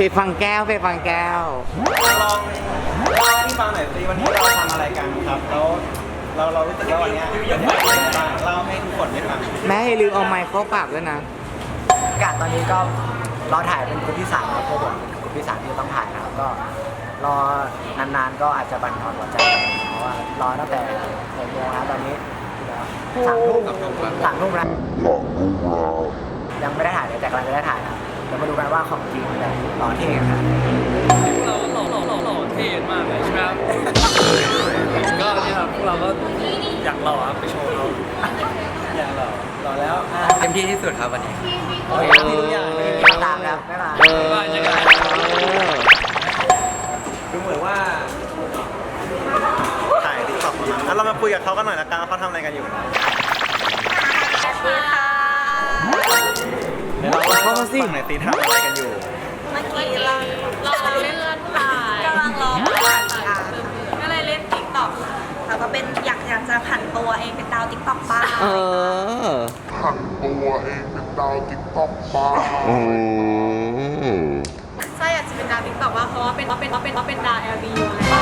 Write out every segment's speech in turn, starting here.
เพฟังแก้วเพฟังแก้ว ลองเล่าให้พี่ฟังหน่อยสิวันนี้เราทำอะไรกันครับแล้วเราเรารู้สึกว่าวันเนี้ยเป็นยังไงบ้างเล่าให้ทุกคนได้ฟังแม่อย่าลืมเอาไมค์เข้าปากด้วยนะ อากาศตอนนี้ก็เราถ่ายเป็นกลุ่มที่สามครับพวกผมเป็นกลุ่มที่สามที่ต้องถ่ายนะครับก็รอนานๆก็อาจจะบั่นทอนหัวใจเพราะว่ารอตั้งแต่หกโมงนะตอนนี้สามทุ่มสามทุ่มแล้ว ยังไม่ได้ถ่ายเลยแต่กำลังจะได้ถ่ายนะเดี๋ยวมาดูกันว่าของจริงมันจะหล่อเท่ขนาดไหนเราหล่อหล่อหล่อหล่อเท่มากเลยใช่ไหมครับ ก็เนี่ยครับพวกเราก็อยากหล่อครับไปโชว์เขาอย่างเราเราแล้วอะเต็มที่ที่สุดครับวันนี้ โอเคมีทุกอย่างเลยตามแล้วไม่มาเออว่ายังไงดูเหมือนว่า ถ่ายติ๊กต็อกมาแล้วเรามาคุยกับเขากันหน่อยละกันว่าเขาทำอะไรกันอยู่เดี๋ยว เราเล่าให้ฟังหน่อยสิทำอะไรกันอยู่ เมื่อกี้เราเราเล่นเลื่อนผ่านกำลังรอผ่านอะก็เลยเล่นติ๊กต็อกแล้วก็เป็นอยากอยากจะผันตัวเองเป็นดาวติ๊กต็อกบ้างเออ ผันตัวเองเป็นดาวติ๊กต็อกบ้างอืมใช่อยากจะเป็นดาวติ๊กต็อกว่าเพราะว่าเป็นเพราะเป็นเพราะเป็นเพราะเป็นดาว LBU แล้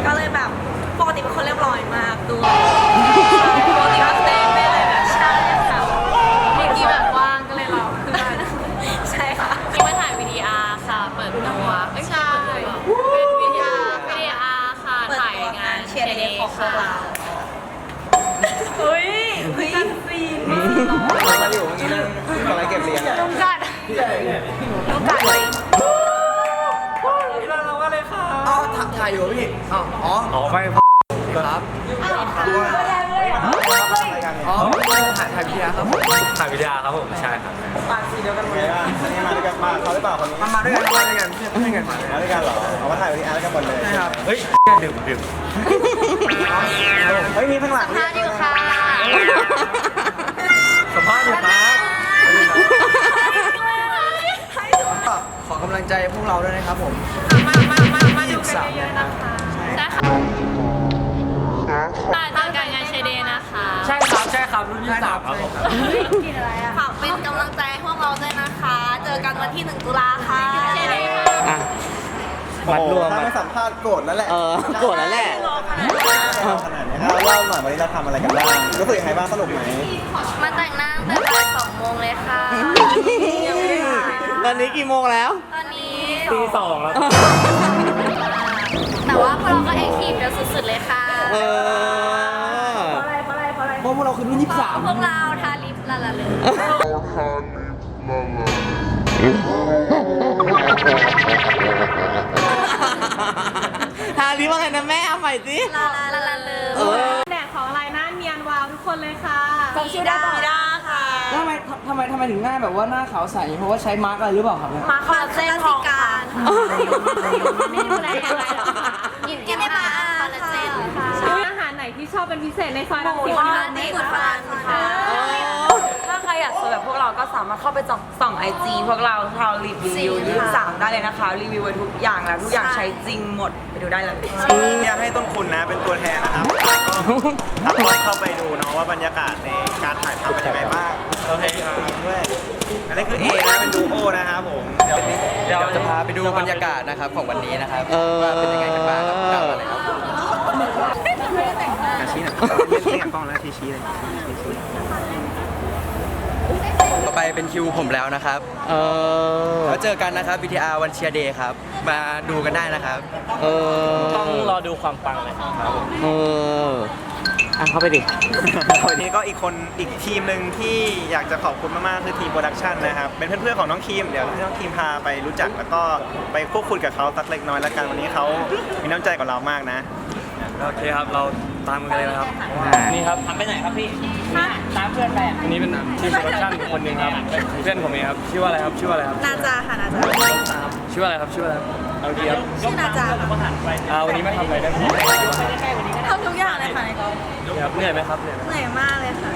วก็เลยแบบปกติเป็นคนเรียบร้อยมากตัวป ถ่ายอยู่พี่อ๋ออ๋ออ๋อไม่ครับอ๋อถ่ายถ่ายวิดีอาร์ครับผมถ่ายวิดีอาร์ครับผมใช่ครับไงบ้างอันนี้มาด้วยกันมาเขาหรือเปล่าคนนี้มาด้วยกันมาด้วยกันเพื่อนเพื่อนกันมามาด้วยกันเหรอเอามาถ่ายวิดีโอแล้วกันหมดเลยใช่ครับเฮ้ยดื่มดื่มเฮ้ยมีข้างหลังพาอยู่ค่ะสัมภาษณ์อยู่ครับก็ขอกำลังใจพวกเราด้วยนะครับผม มามามามาดูกันเยอะๆนะคะใช่ค่ะค่ะเจอกันงานเชเดย์นะคะใช่ครับใช่ครับรุ่นที่สามครับผมฝากเป็นกำลังใจให้พวกเราด้วยนะคะ เจอกันวันที่1ตุลาค่ะเชเดย์ค่ะอะมัดรวมถ้ามัดไม่สัมภาษณ์โกรธแล้วแหละเออโกรธแล้วแหละขนาดนี้ครับเล่าหน่อยวันนี้เราทำอะไรกันบ้างรู้สึกยังไงบ้างสนุกไหมมาแต่งหน้าตั้งแต่บ่ายสองโมงเลยค่ะตอนนี้กี่โมงแล้ว ตอนนี้ตีสองแล้ว แต่ว่าพวกเราก็แอคทีฟกันสุดๆเลยค่ะเออเพราะพวกเราคือรุ่นยี่สามพวกเราทาลิปละละเลยเอาทาลิปละละทาลิปว่าไงนะแม่เอาใหม่สิละละละละเลยเออ แดดของอะไรหน้าเนียนวาวทุกคนเลยค่ะจำชื่อได้ได้ค่ะทำไมทำไมทำไมถึงหน้าแบบว่าหน้าขาวใส เพราะว่าใช้มาร์กอะไรหรือเปล่าครับเนี่ย มาคอลลาเจนของการไม่ดูแลอะไรหรอกินกิ ชอบเป็นพิเศษในซอยรังหมูสิตทอบ้าดงนี่หมูทอดค่ะถ้าใครอยากสวยแบบพวกเราก็สามารถเข้าไปส่องส่องไอจีพวกเราเรารีวิวยี่สามได้เลยนะคะ รีวิวไว้ทุกอย่างแล้วทุกอย่างใช้จริงหมดไปดูได้เลยอยากให้ต้นคุณนะเป็นตัวแทนนะครับแล้วก็ทักทายเข้าไปดูเนาะว่าบรรยากาศในการถ่ายทำเป็นยังไงบ้างโอเคครับด้วยอันนี้คือเอนะเป็นดูโอนะครับผมเดี๋ยวเดี๋ยวจะพาไปดูบรรยากาศนะครับของวันนี้นะครับเออว่าเป็นยังไงกันบ้างครับตามมาเลยครับ กระชี้หน่อยเล่นกับกล้องแล้วทีชี้เลยทีชี้ต่อไปเป็นคิวผมแล้วนะครับเออ แล้วเจอกันนะครับ VTR วันเชียร์เดย์ครับ มาดูกันได้นะครับ เออ ต้องรอดูความปังเลยครับ เออ อะเข้าไปดิวันนี้ก็อีกคนอีกทีมหนึ่งที่อยากจะขอบคุณมากๆคือทีมโปรดักชันนะครับ เป็นเพื่อนๆของน้องคีมเดี๋ยวให้น้องคีมพาไปรู้จักแล้วก็ไปพูดคุยกับเขาสักเล็กน้อยแล้วกันวันนี้เขามีน้ำใจกับเรามากนะ โอเคครับ เราตามกันเลยนะครับ นี่ครับ ทำไปไหนครับพี่ตามเพื่อนไปอันนี้เป็นทีมโปรดักชั่นคนหนึ่งครับเพื่อนผมเองครับ ชื่อว่าอะไรครับ ชื่อว่าอะไรครับ นาจาค่ะนาจาชื่อว่าอะไรครับ ชื่อว่าอะไรครับเอาดีครับชื่อนาจาค่ะอ่าวันนี้มาทำอะไรได้พี่ทำทุกอย่างเลยค่ะในกองครับเหนื่อยไหมครับเหนื่อยไหมเหนื่อยมากเลยค่ะ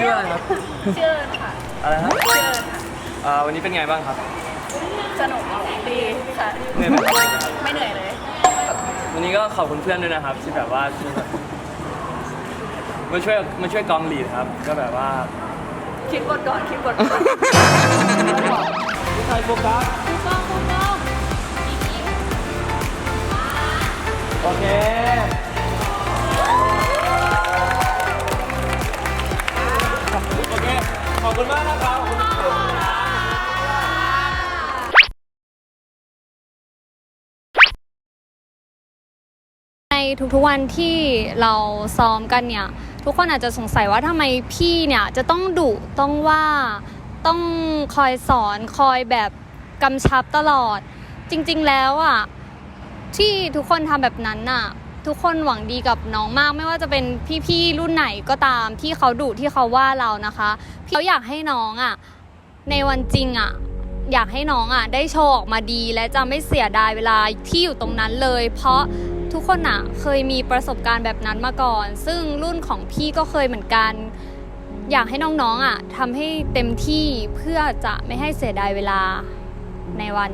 ชื่ออะไรครับ ชื่อค่ะ อะไรครับชื่อค่ะอ่าวันนี้เป็นไงบ้างครับ สนุกดีค่ะ เหนื่อยไหมครับไม่เหนื่อยเลย ววันนี้ก็ขอบคุณเพื่อนด้วยนะครับ ที่แบบว่ามาช่วยมาช่วยกองลีดครับ ก็แบบว่าคิดบทก่อนคิดบทก่อนใครโฟกัสโอเคโอเคขอบคุณมากนะครับ ทุกๆวันที่เราซ้อมกันเนี่ย ทุกคนอาจจะสงสัยว่าทำไมพี่เนี่ยจะต้องดุต้องว่าต้องคอยสอนคอยแบบกำชับตลอด จริงๆแล้วอะที่ทุกคนทำแบบนั้นน่ะ ทุกคนหวังดีกับน้องมาก ไม่ว่าจะเป็นพี่ๆรุ่นไหนก็ตามที่เขาดุที่เขาว่าเรานะคะเขาอยากให้น้องอะในวันจริงอะอยากให้น้องอะได้โชว์ออกมาดีและจะไม่เสียดายเวลาที่อยู่ตรงนั้นเลย เพราะ ทุกคนอะเคยมีประสบการณ์แบบนั้นมาก่อน ซึ่งรุ่นของพี่ก็เคยเหมือนกัน อยากให้น้องๆอะทำให้เต็มที่เพื่อจะไม่ให้เสียดายเวลาในวัน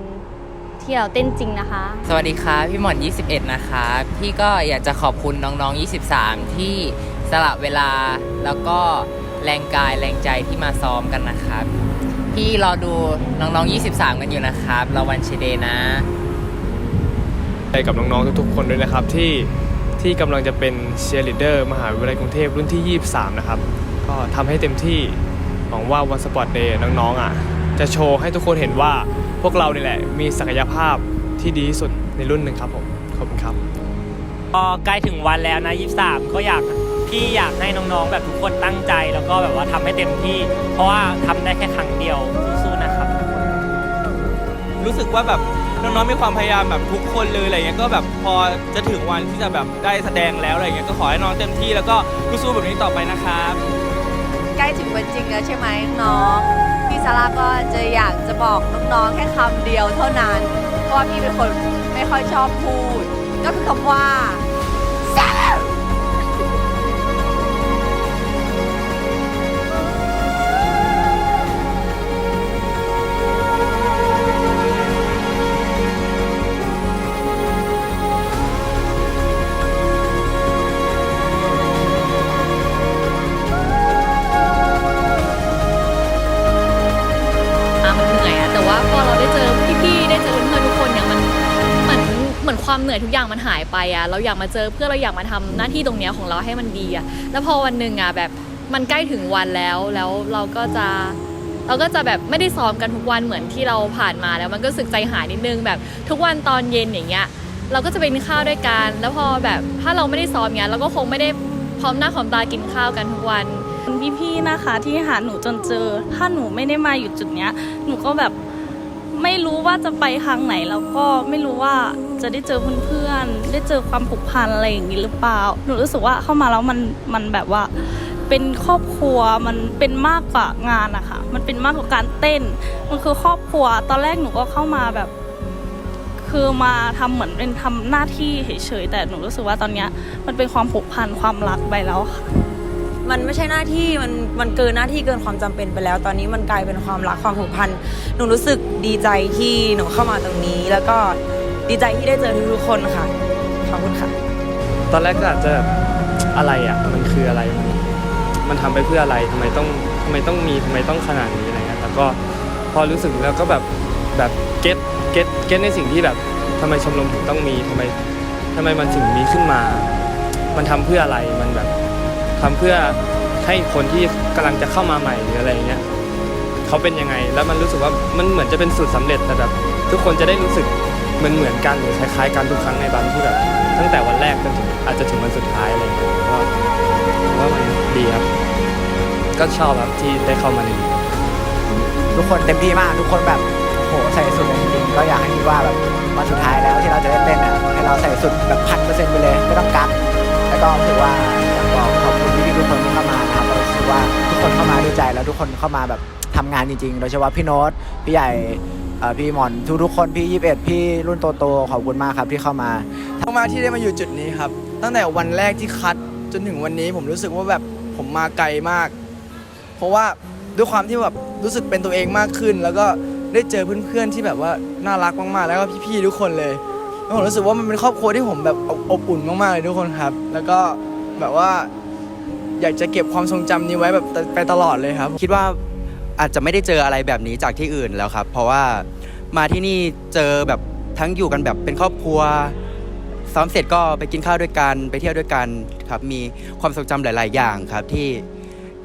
ที่เราเต้นจริงนะคะ สวัสดีครับพี่หมอน 21 นะคะ พี่ก็อยากจะขอบคุณน้องๆ 23 ที่สละเวลาแล้วก็แรงกายแรงใจที่มาซ้อมกันนะครับ พี่รอดูน้องๆ 23 กันอยู่นะครับเรอวันเชเดย์นะ ใจกับน้องๆทุกๆคนด้วยนะครับที่ที่กำลังจะเป็นเชียร์ลีดเดอร์มหาวิทยาลัยกรุงเทพรุ่นที่ 23 นะครับ ก็ทำให้เต็มที่หวังว่าวันสปอร์ตเดย์น้องๆอะจะโชว์ให้ทุกคนเห็นว่าพวกเรานี่แหละมีศักยภาพที่ดีที่สุดในรุ่นหนึ่งครับผมขอบคุณครับพอใกล้ถึงวันแล้วนะ 23 ก็อยากพี่อยากให้น้องๆ แบบทุกคนตั้งใจ แล้วก็แบบว่าทำให้เต็มที่ เพราะว่าทำได้แค่ครั้งเดียวสู้ๆนะครับ รู้สึกว่าแบบ น้องๆมีความพยายามแบบทุกคนเลยอะไรเงี้ยก็แบบพอจะถึงวันที่จะแบบได้แสดงแล้วอะไรเงี้ยก็ขอให้น้องเต็มที่แล้วก็สู้ๆแบบนี้ต่อไปนะครับ ใกล้ถึงวันจริงแล้วใช่ไหมน้องพี่ซาร่าก็จะอยากจะบอกน้องๆแค่คำเดียวเท่านั้นเพราะว่าพี่เป็นคนไม่ค่อยชอบพูด ก็คือคำว่า ความเหนื่อยทุกอย่างมันหายไปอะเราอยากมาเจอเพื่อเราอยากมาทำหน้าที่ตรงเนี้ยของเราให้มันดีอะแล้วพอวันหนึ่งอะแบบมันใกล้ถึงวันแล้วแล้วเราก็จะเราก็จะแบบไม่ได้ซ้อมกันทุกวันเหมือนที่เราผ่านมาแล้วมันก็สึกใจหายนิดนึงแบบทุกวันตอนเย็นอย่างเงี้ยเราก็จะไปกินข้าวด้วยกัน แล้วพอแบบถ้าเราไม่ได้ซ้อมเงี้ยเราก็คงไม่ได้พร้อมหน้าพร้อมตากินข้าวกันทุกวันพี่ๆนะคะที่หาหนูจนเจอ ถ้าหนูไม่ได้มาอยู่จุดเนี้ยหนูก็แบบ ไม่รู้ว่าจะไปทางไหนแล้วก็ไม่รู้ว่าจะได้เจอเพื่อนๆได้เจอความผูกพันอะไรอย่างนี้หรือเปล่า หนูรู้สึกว่าเข้ามาแล้วมันมันแบบว่าเป็นครอบครัวมันเป็นมากกว่างานอะค่ะ มันเป็นมากกว่าการเต้น มันคือครอบครัว ตอนแรกหนูก็เข้ามาแบบ คือมาทำเหมือนเป็นทำหน้าที่เฉยๆแต่หนูรู้สึกว่าตอนเนี้ยมันเป็นความผูกพันความรักไปแล้วค่ะ มันไม่ใช่หน้าที่มันมันเกินหน้าที่เกินความจำเป็นไปแล้ว ตอนนี้มันกลายเป็นความรักความผูกพันหนูรู้สึกดีใจที่หนูเข้ามาตรงนี้ แล้วก็ดีใจที่ได้เจอทุกๆคนค่ะขอบคุณค่ะ ตอนแรกก็อาจจะอะไรอะมันคืออะไร มันมันทำไปเพื่ออะไรทำไมต้องทำไมต้องมีทำไมต้องขนาดนี้อะไรเงี้ยแต่ก็พอรู้สึกแล้วก็แบบแบบเก็ตเก็ตเก็ตในสิ่งที่แบบทำไมชมรมถึงต้องมีทำไมทำไมมันถึงมีขึ้นมา มันทำเพื่ออะไรมันแบบ ทำเพื่อให้คนที่กำลังจะเข้ามาใหม่หรืออะไรเงี้ยเขาเป็นยังไง แล้วมันรู้สึกว่ามันเหมือนจะเป็นสูตรสำเร็จแต่แบบทุกคนจะได้รู้สึกเหมือนเหมือนกันหรือคล้ายๆกันทุกครั้งในบันที่แบบตั้งแต่วันแรกจนถึงอาจจะถึงวันสุดท้ายอะไรอย่างเงี้ยผมว่ามว่ามันดีครับ ก็ชอบครับที่ได้เข้ามาในทุกคนเต็มที่มากทุกคนแบบโหใส่สุดจริงๆก็อยากให้คิดว่าแบบวันสุดท้ายแล้วที่เราจะได้เต้นอะให้เราใส่สุดแบบพันเปอร์เซ็นต์ไปเลยไม่ต้องกักแล้วก็ถือว่าอยากบอกขอบ ทุกคนที่เข้ามานะครับเรารู้สึกว่าทุกคนเข้ามาด้วยใจแล้วทุกคนเข้ามาแบบทำงานจริงๆโดยเฉพาะพี่โน้ตพี่ใหญ่พี่หมอนทุกๆคนพี่21พี่รุ่นโตๆขอบคุณมากครับที่เข้ามาทั้งมาที่ได้มาอยู่จุดนี้ครับ ตั้งแต่วันแรกที่คัดจนถึงวันนี้ผมรู้สึกว่าแบบผมมาไกลมาก เพราะว่าด้วยความที่แบบรู้สึกเป็นตัวเองมากขึ้น แล้วก็ได้เจอเพื่อนๆที่แบบว่าน่ารักมากๆ แล้วก็พี่ๆทุกคนเลยแล้วผมรู้สึกว่ามันเป็นครอบครัวที่ผมแบบอบอุ่นมากๆเลยทุกคนครับ แล้วก็แบบว่า อยากจะเก็บความทรงจำนี้ไว้แบบไปตลอดเลยครับ คิดว่าอาจจะไม่ได้เจออะไรแบบนี้จากที่อื่นแล้วครับ เพราะว่ามาที่นี่เจอแบบทั้งอยู่กันแบบเป็นครอบครัวซ้อมเสร็จก็ไปกินข้าวด้วยกันไปเที่ยวด้วยกันครับมีความทรงจำหลาย ๆ อย่างครับที่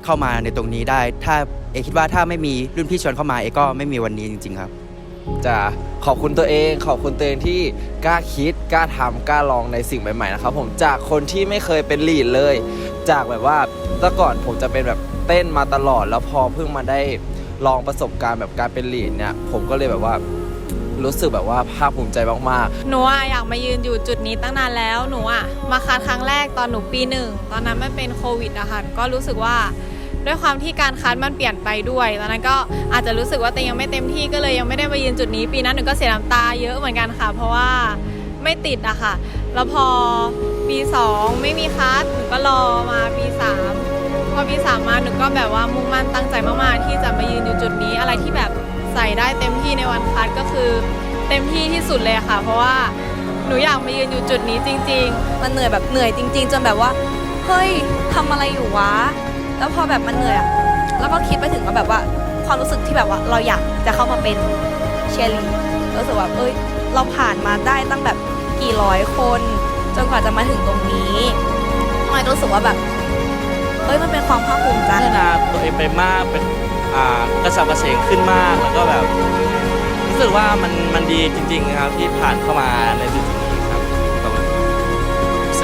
เข้ามาในตรงนี้ได้ ถ้าเอคิดว่าถ้าไม่มีรุ่นพี่ชวนเข้ามาเอก็ไม่มีวันนี้จริง ๆ ครับ จะขอบคุณตัวเอง ขอบคุณตัวเองที่กล้าคิดกล้าทำกล้าลองในสิ่งใหม่ๆนะครับผมจากคนที่ไม่เคยเป็นลีดเลย จากแบบว่าแต่ก่อนผมจะเป็นแบบเต้นมาตลอด แล้วพอเพิ่งมาได้ลองประสบการณ์แบบการเป็นลีดเนี่ยผมก็เลยแบบว่ารู้สึกแบบว่าภาคภูมิใจมากๆ หนูอะอยากมายืนอยู่จุดนี้ตั้งนานแล้ว หนูอะมาคัดครั้งแรกตอนหนูปีหนึ่ง ตอนนั้นไมันเป็นโควิดอะค่ะ ก็รู้สึกว่า ด้วยความที่การคัดมันเปลี่ยนไปด้วยตอนนั้นก็อาจจะรู้สึกว่าตัวยังไม่เต็มที่ก็เลยยังไม่ได้มายืนจุดนี้ ปีนั้นหนูก็เสียน้ำตาเยอะเหมือนกันค่ะ เพราะว่าไม่ติดอะค่ะ แล้วพอปี 2 ไม่มีคัดหนูก็รอมาปี 3 พอปีสามมาหนูก็แบบว่ามุ่งมั่นตั้งใจมากๆ ที่จะมายืนอยู่จุดนี้อะไรที่แบบใส่ได้เต็มที่ในวันคัดก็คือเต็มที่ที่สุดเลยค่ะ เพราะว่าหนูอยากมายืนอยู่จุดนี้จริง ๆ มันเหนื่อยแบบเหนื่อยจริง ๆ จนแบบว่าเฮ้ยทำอะไรอยู่วะ แล้วพอแบบมันเหนื่อยอะแล้วก็คิดไปถึงว่าแบบว่าความรู้สึกที่แบบว่าเราอยากจะเข้ามาเป็นเชียร์ลีรู้สึกว่าเอ้ยเราผ่านมาได้ตั้งแบบกี่ร้อยคน จนกว่าจะมาถึงตรงนี้มันรู้สึกว่าแบบเอ้ยมันเป็นความภาคภูมิใจพัฒนาตัวเองไปมากเป็นอ่ากระสับกระเฉงขึ้นมากแล้วก็แบบ รู้สึกว่ามันมันดีจริงๆครับที่ผ่านเข้ามาในจุด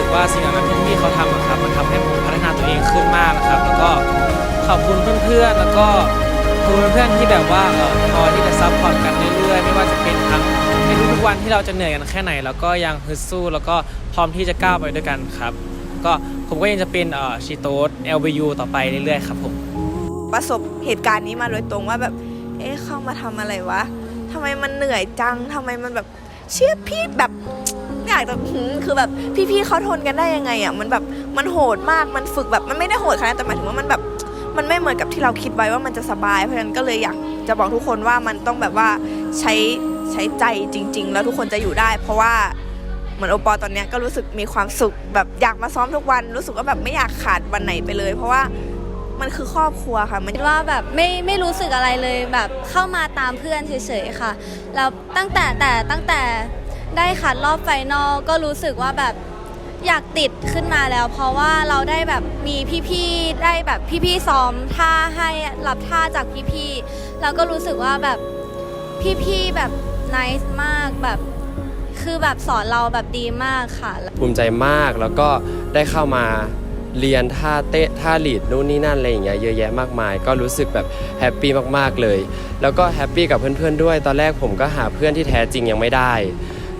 กว่าสิ่งนั้นที่พี่เขาทำอะครับมันทำให้ผมพัฒนาตัวเองขึ้นมากนะครับ แล้วก็ขอบคุณเพื่อนๆแล้วก็ขอบคุณเพื่อนที่แบบว่าคอยที่จะซัพพอร์ตกันเรื่อยๆไม่ว่าจะเป็นทั้งในทุกๆวันที่เราจะเหนื่อยกันแค่ไหน แล้วก็ยังฮึดสู้แล้วก็พร้อมที่จะก้าวไปด้วยกันครับ ก็ผมก็ยังจะเป็นเอ่อชีโตส LVU ต่อไปเรื่อยๆครับผมประสบเหตุการณ์นี้มาโดยตรงว่าแบบเอ๊ะเข้ามาทำอะไรวะทำไมมันเหนื่อยจังทำไมมันแบบเชี่ยพี่แบบ อยากจะหืมคือแบบพี่ๆเขาทนกันได้ยังไงอะมันแบบมันโหดมากมันฝึกแบบมันไม่ได้โหดขนาดนั้นแต่หมายถึงว่ามันแบบมันไม่เหมือนกับที่เราคิดไว้ว่ามันจะสบายเพราะฉะนั้นก็เลยอยากจะบอกทุกคนว่ามันต้องแบบว่าใช้ใช้ใจจริง ๆ แล้วทุกคนจะอยู่ได้ เพราะว่าเหมือนโอปอลตอนเนี้ยก็รู้สึกมีความสุขแบบอยากมาซ้อมทุกวัน รู้สึกว่าแบบไม่อยากขาดวันไหนไปเลย เพราะว่ามันคือครอบครัวค่ะ มันคิดว่าแบบไม่ไม่รู้สึกอะไรเลยแบบเข้ามาตามเพื่อนเฉยๆค่ะแล้วตั้งแต่แต่ตั้งแต่ ได้คัดรอบไฟนอลก็รู้สึกว่าแบบอยากติดขึ้นมาแล้ว เพราะว่าเราได้แบบมีพี่ๆได้แบบพี่ๆซ้อมท่าให้รับท่าจากพี่ๆแล้วก็รู้สึกว่าแบบพี่ๆแบบน i c e มากแบบคือแบบสอนเราแบบดีมากค่ะ ภูมิใจมากแล้วก็ได้เข้ามาเรียนท่าเตะท่าลีดนู่นนี่นั่นอะไรอย่างเงี้ยเยอะแยะมากมาย ก็รู้สึกแบบแฮปปี้มากๆเลย แล้วก็แฮปปี้กับเพื่อนๆด้วย ตอนแรกผมก็หาเพื่อนที่แท้จริงยังไม่ได้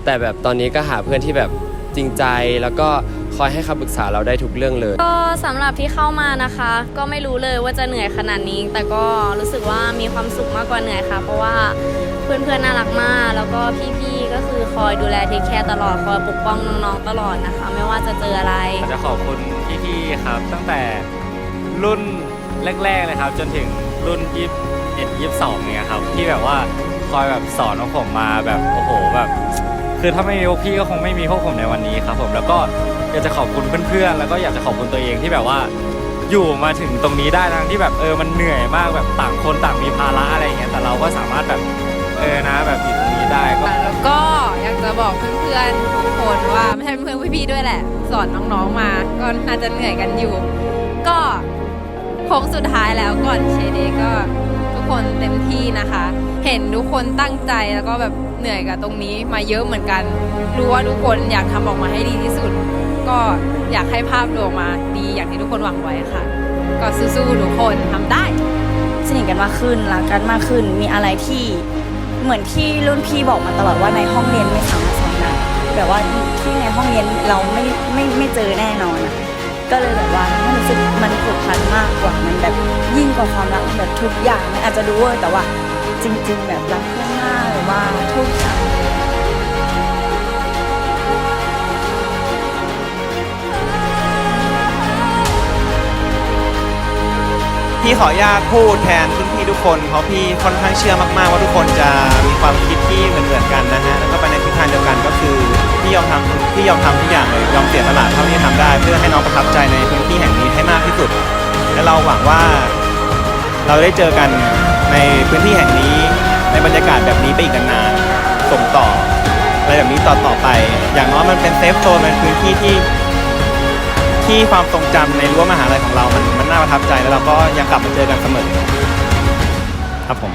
แต่แบบตอนนี้ก็หาเพื่อนที่แบบจริงใจแล้วก็คอยให้คำปรึกษาเราได้ทุกเรื่องเลย ก็สำหรับที่เข้ามานะคะ ก็ไม่รู้เลยว่าจะเหนื่อยขนาดนี้ แต่ก็รู้สึกว่ามีความสุขมากกว่าเหนื่อยค่ะ เพราะว่าเพื่อนๆน่ารักมาก แล้วก็พี่ๆก็คือคอยดูแลเทคแคร์ตลอดคอยปกป้องน้องๆตลอดนะคะ ไม่ว่าจะเจออะไรอยากจะขอบคุณพี่ๆครับ ตั้งแต่รุ่นแรกๆเลยครับ จนถึงรุ่นยี่เอ็ดยี่สองเนี่ยครับที่แบบว่าคอยแบบสอนพวกผมมาแบบโอ้โหแบบ คือถ้าไม่มีพวกพี่ก็คงไม่มีพวกผมในวันนี้ครับผมแล้วก็อยากจะขอบคุณเพื่อนๆแล้วก็อยากจะขอบคุณตัวเองที่แบบว่า อยู่มาถึงตรงนี้ได้ทั้งที่แบบเออมันเหนื่อยมากแบบต่างคนต่างมีภาระอะไรอย่างเงี้ยแต่เราก็สามารถแบบเออนะแบบอยู่ตรงนี้ได้ก็แล้วก็อยากจะบอกเพื่อนๆทุกคนว่าไม่ใช่เพื่อนพี่ๆด้วยแหละ สอนน้องๆมาก็น่าจะเหนื่อยกันอยู่ ก็โค้งสุดท้ายแล้วก่อนเชเดย์ก็ทุกคนเต็มที่นะคะ เห็นทุกคนตั้งใจแล้วก็แบบ เหนื่อยกับตรงนี้มาเยอะเหมือนกัน รู้ว่าทุกคนอยากทำออกมาให้ดีที่สุด ก็อยากให้ภาพรวมมาดีอย่างที่ทุกคนหวังไว้ค่ะ ก็สู้ๆทุกคนทำได้ สนิทกันมากขึ้นรักกันมากขึ้นมีอะไรที่เหมือนที่รุ่นพี่บอกมาตลอดว่าในห้องเรียนไม่สามารถสอนได้แบบว่าที่ในห้องเรียนเราไม่ไม่ไม่เจอแน่นอนอะก็เลยแบบว่ามันรู้สึกมันผูกพันมากกว่ามันแบบยิ่งกว่าความรักแบบทุกอย่างมันอาจจะดูเวอร์แต่ว่าจริง ๆ แบบรักเพื่อน รือว่าทุกอย่างพี่ขออนุญาตพูดแทนรุ่นพี่ทุกคนเพราะพี่ค่อนข้างเชื่อมากๆ ว่าทุกคนจะมีความคิดที่เหมือนๆกันนะฮะแล้วก็ไปในทิศทางเดียวกันก็คือพี่ยอมทำพี่ยอมทำทุกอย่างเลยยอมเสียสละเท่าที่ทำได้ เพื่อให้น้องประทับใจในพื้นที่แห่งนี้ให้มากที่สุด และเราหวังว่าเราได้เจอกันในพื้นที่แห่งนี้ ในบรรยากาศแบบนี้ไปอีกนานๆส่งต่ออะไรแบบนี้ต่อต่อไป อย่างน้อยมันเป็นเซฟโซนเป็นพื้นที่ที่ที่ความทรงจำในรั้วมหาลัยของเรา มันมันน่าประทับใจแล้วเราก็ยังกลับมาเจอกันเสมอครับผม